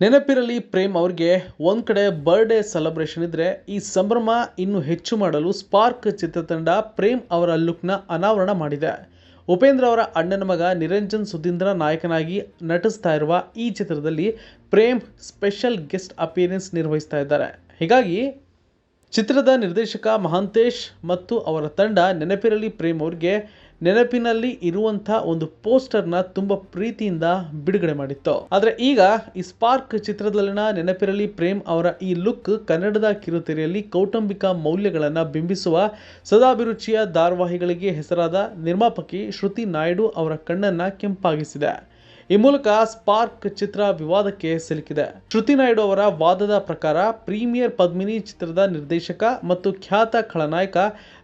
ನೆನಪಿರಲಿ, ಪ್ರೇಮ್ ಅವ್ರಿಗೆ ಒಂದ್ ಕಡೆ ಬರ್ಡೇ ಸೆಲೆಬ್ರೇಷನ್ ಇದ್ರೆ ಈ ಸಂಭ್ರಮ ಇನ್ನು ಹೆಚ್ಚು ಮಾಡಲು ಸ್ಪಾರ್ಕ್ ಚಿತ್ರತಂಡ ಪ್ರೇಮ್ ಅವರ ಲುಕ್ನ ಅನಾವರಣ ಮಾಡಿದೆ. ಉಪೇಂದ್ರ ಅವರ ಅಣ್ಣನ ಮಗ ನಿರಂಜನ್ ಸುಧೀಂದ್ರ ನಾಯಕನಾಗಿ ನಟಿಸ್ತಾ ಇರುವ ಈ ಚಿತ್ರದಲ್ಲಿ ಪ್ರೇಮ್ ಸ್ಪೆಷಲ್ ಗೆಸ್ಟ್ ಅಪಿಯರೆನ್ಸ್ ನಿರ್ವಹಿಸ್ತಾ ಇದ್ದಾರೆ. ಹೀಗಾಗಿ, ಚಿತ್ರದ ನಿರ್ದೇಶಕ ಮಹಾಂತೇಶ್ ಮತ್ತು ಅವರ ತಂಡ ನೆನಪಿರಲಿ, ಪ್ರೇಮ್ ಅವ್ರಿಗೆ ನೆನಪಿನಲ್ಲಿ ಇರುವಂಥ ಒಂದು ಪೋಸ್ಟರ್ನ ತುಂಬ ಪ್ರೀತಿಯಿಂದ ಬಿಡುಗಡೆ ಮಾಡಿತ್ತು. ಆದರೆ ಈಗ ಈ ಸ್ಪಾರ್ಕ್ ಚಿತ್ರದಲ್ಲಿನ ನೆನಪಿರಲಿ ಪ್ರೇಮ್ ಅವರ ಈ ಲುಕ್ ಕನ್ನಡದ ಕಿರುತೆರೆಯಲ್ಲಿ ಕೌಟುಂಬಿಕ ಮೌಲ್ಯಗಳನ್ನು ಬಿಂಬಿಸುವ ಸದಾಭಿರುಚಿಯ ಧಾರಾವಾಹಿಗಳಿಗೆ ಹೆಸರಾದ ನಿರ್ಮಾಪಕಿ ಶ್ರುತಿ ನಾಯ್ಡು ಅವರ ಕಣ್ಣನ್ನ ಕೆಂಪಾಗಿಸಿದೆ. ಈ ಮೂಲಕ ಸ್ಪಾರ್ಕ್ ಚಿತ್ರ ವಿವಾದಕ್ಕೆ ಸಿಲುಕಿದೆ. ಶ್ರುತಿ ನಾಯ್ಡು ಅವರ ವಾದದ ಪ್ರಕಾರ ಪ್ರೀಮಿಯರ್ ಪದ್ಮಿನಿ ಚಿತ್ರದ ನಿರ್ದೇಶಕ ಮತ್ತು ಖ್ಯಾತ ಖಳನಾಯಕ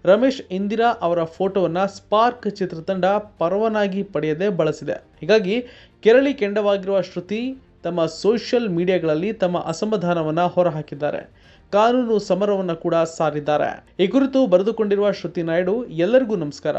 ರಮೇಶ್ ಇಂದಿರಾ ಅವರ ಫೋಟೋವನ್ನ ಸ್ಪಾರ್ಕ್ ಚಿತ್ರತಂಡ ಪರವಾನಗಿ ಪಡೆಯದೆ ಬಳಸಿದೆ. ಹೀಗಾಗಿ ಕೆರಳಿ ಕೆಂಡವಾಗಿರುವ ಶ್ರುತಿ ತಮ್ಮ ಸೋಷಿಯಲ್ ಮೀಡಿಯಾಗಳಲ್ಲಿ ತಮ್ಮ ಅಸಮಾಧಾನವನ್ನ ಹೊರಹಾಕಿದ್ದಾರೆ. ಕಾನೂನು ಸಮರವನ್ನು ಕೂಡ ಸಾರಿದ್ದಾರೆ. ಈ ಕುರಿತು ಬರೆದುಕೊಂಡಿರುವ ಶ್ರುತಿ ನಾಯ್ಡು, ಎಲ್ಲರಿಗೂ ನಮಸ್ಕಾರ.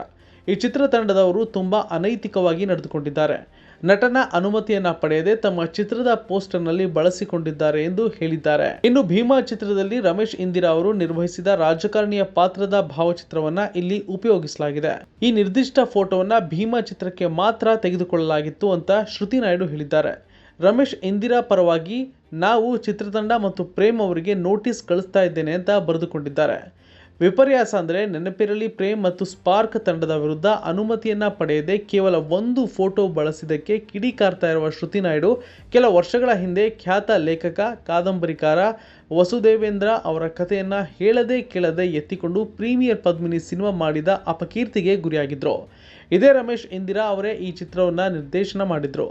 ಈ ಚಿತ್ರತಂಡದವರು ತುಂಬಾ ಅನೈತಿಕವಾಗಿ ನಡೆದುಕೊಂಡಿದ್ದಾರೆ. ನಟನ ಅನುಮತಿಯನ್ನ ಪಡೆಯದೆ ತಮ್ಮ ಚಿತ್ರದ ಪೋಸ್ಟರ್ನಲ್ಲಿ ಬಳಸಿಕೊಂಡಿದ್ದಾರೆ ಎಂದು ಹೇಳಿದ್ದಾರೆ. ಇನ್ನು ಭೀಮಾ ಚಿತ್ರದಲ್ಲಿ ರಮೇಶ್ ಇಂದಿರಾ ಅವರು ನಿರ್ವಹಿಸಿದ ರಾಜಕಾರಣಿಯ ಪಾತ್ರದ ಭಾವಚಿತ್ರವನ್ನ ಇಲ್ಲಿ ಉಪಯೋಗಿಸಲಾಗಿದೆ. ಈ ನಿರ್ದಿಷ್ಟ ಫೋಟೋವನ್ನ ಭೀಮಾ ಚಿತ್ರಕ್ಕೆ ಮಾತ್ರ ತೆಗೆದುಕೊಳ್ಳಲಾಗಿತ್ತು ಅಂತ ಶ್ರುತಿ ನಾಯ್ಡು ಹೇಳಿದ್ದಾರೆ. ರಮೇಶ್ ಇಂದಿರಾ ಪರವಾಗಿ ನಾವು ಚಿತ್ರತಂಡ ಮತ್ತು ಪ್ರೇಮ್ ಅವರಿಗೆ ನೋಟಿಸ್ ಕಳಿಸ್ತಾ ಇದ್ದೇನೆ ಅಂತ ಬರೆದುಕೊಂಡಿದ್ದಾರೆ. ವಿಪರ್ಯಾಸ ಅಂದರೆ ನೆನಪಿರಲಿ, ಪ್ರೇಮ್ ಮತ್ತು ಸ್ಪಾರ್ಕ್ ತಂಡದ ವಿರುದ್ಧ ಅನುಮತಿಯನ್ನ ಪಡೆಯದೆ ಕೇವಲ ಒಂದು ಫೋಟೋ ಬಳಸಿದ್ದಕ್ಕೆ ಕಿಡಿಕಾರ್ತಾ ಇರುವ ಶ್ರುತಿ ನಾಯ್ಡು, ಕೆಲ ವರ್ಷಗಳ ಹಿಂದೆ ಖ್ಯಾತ ಲೇಖಕ ಕಾದಂಬರಿಕಾರ ವಸುದೇವೇಂದ್ರ ಅವರ ಕಥೆಯನ್ನು ಹೇಳದೆ ಕೇಳದೆ ಎತ್ತಿಕೊಂಡು ಪ್ರೀಮಿಯರ್ ಪದ್ಮಿನಿ ಸಿನಿಮಾ ಮಾಡಿದ ಅಪಕೀರ್ತಿಗೆ ಗುರಿಯಾಗಿದ್ದರು ಇದೇ ರಮೇಶ್ ಇಂದಿರಾ ಅವರೇ ಈ ಚಿತ್ರವನ್ನು ನಿರ್ದೇಶನ ಮಾಡಿದ್ರು.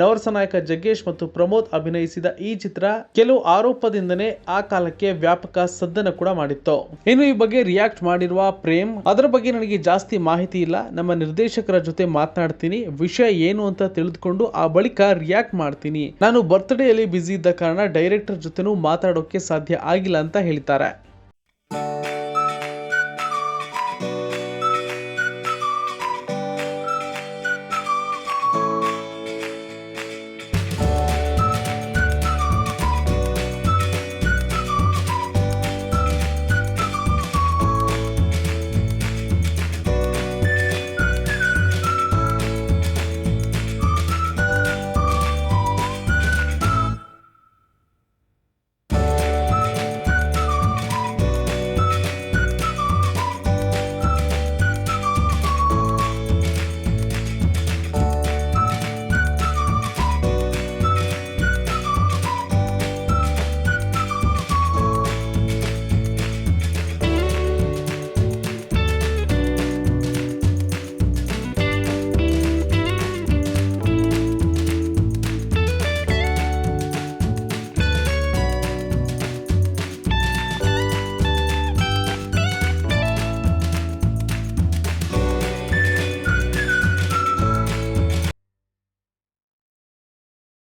ನವರಸ ನಾಯಕ ಜಗ್ಗೇಶ್ ಮತ್ತು ಪ್ರಮೋದ್ ಅಭಿನಯಿಸಿದ ಈ ಚಿತ್ರ ಕೆಲವು ಆರೋಪದಿಂದನೇ ಆ ಕಾಲಕ್ಕೆ ವ್ಯಾಪಕ ಸದ್ದನ ಕೂಡ ಮಾಡಿತ್ತು. ಇನ್ನು ಈ ಬಗ್ಗೆ ರಿಯಾಕ್ಟ್ ಮಾಡಿರುವ ಪ್ರೇಮ್, ಅದರ ಬಗ್ಗೆ ನನಗೆ ಜಾಸ್ತಿ ಮಾಹಿತಿ ಇಲ್ಲ. ನಮ್ಮ ನಿರ್ದೇಶಕರ ಜೊತೆ ಮಾತನಾಡ್ತೀನಿ. ವಿಷಯ ಏನು ಅಂತ ತಿಳಿದುಕೊಂಡು ಆ ಬಳಿಕ ರಿಯಾಕ್ಟ್ ಮಾಡ್ತೀನಿ. ನಾನು ಬರ್ತ್ಡೇಯಲ್ಲಿ ಬ್ಯುಸಿ ಇದ್ದ ಕಾರಣ ಡೈರೆಕ್ಟರ್ ಜೊತೆನೂ ಮಾತಾಡೋಕೆ ಸಾಧ್ಯ ಆಗಿಲ್ಲ ಅಂತ ಹೇಳ್ತಾರೆ